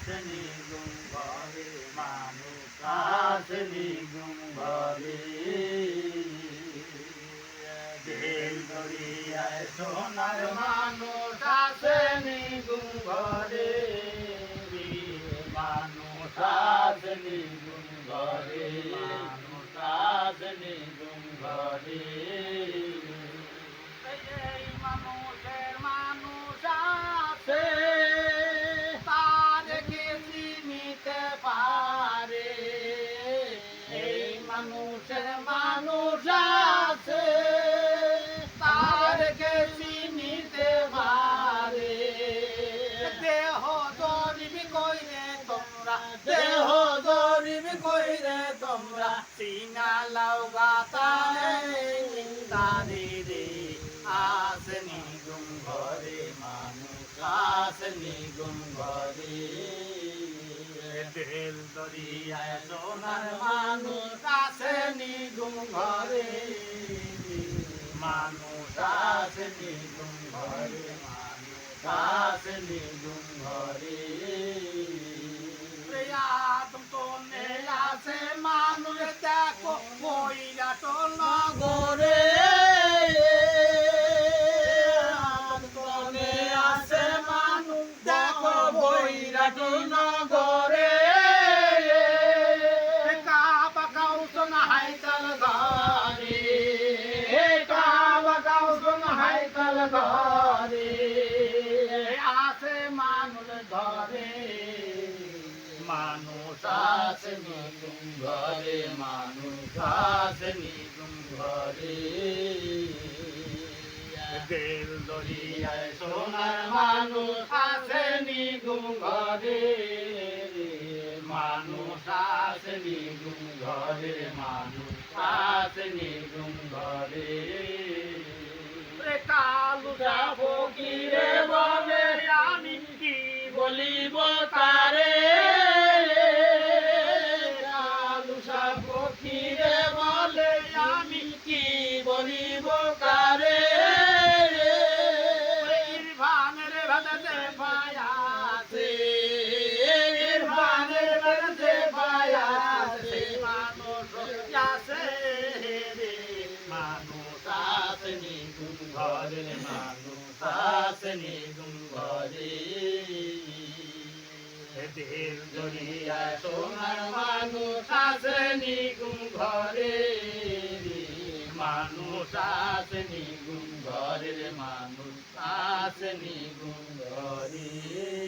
કાસની ગુંભાવે માનું કાસની ગુંભાવે মানুষের মানুষ আছে তার কে চিনিতে পারে। দেহ দরিবি কইরে তোমরা, দেহ দরিবি কইরে তোমরা, চিনা লাও গাতারে তারে রে। আসনি গুম ঘরে, মানুষ আসনি গুম ঘরে। দিল দরিয়ায় সোনার মানুষ আসনি মানুষ আসনি গুম ঘরে মানুষ আসনি গুম ঘরে আদম আছে মানুষ দেখো মহিলা তো নগরে। তো নেই আছে মানুষ দেখো নগরে কাবা কাউসন হাইতাল ঘরে হাইতাল ঘরে আছে মানুষ ধরে মানুষ আছে নিগুম ঘরে মানুষ আছে নিগুম ঘরে। দিল দরিয়ায় সোনার মানুষ আছে নিগুম ঘরে। মানুষ আছে নিগুম ঘরে মানুষ আছে নিগুম ঘরে। বলিব তারে। কালু যাব কি রে? বলে আমি কি বলিব কারে ইরফানের ভেতরে পায়াছে ইরফানের ভেতরে পায়াছে মানুষ আছে রে মানুষ আছে নিগুম ঘরে। মানুষ আছে নিগুম ঘরে সোনার মানুষ আছে নিগুম ঘরে মানুষ আছে নিগুম ঘরে মানুষ আছে নিগুম ঘরে।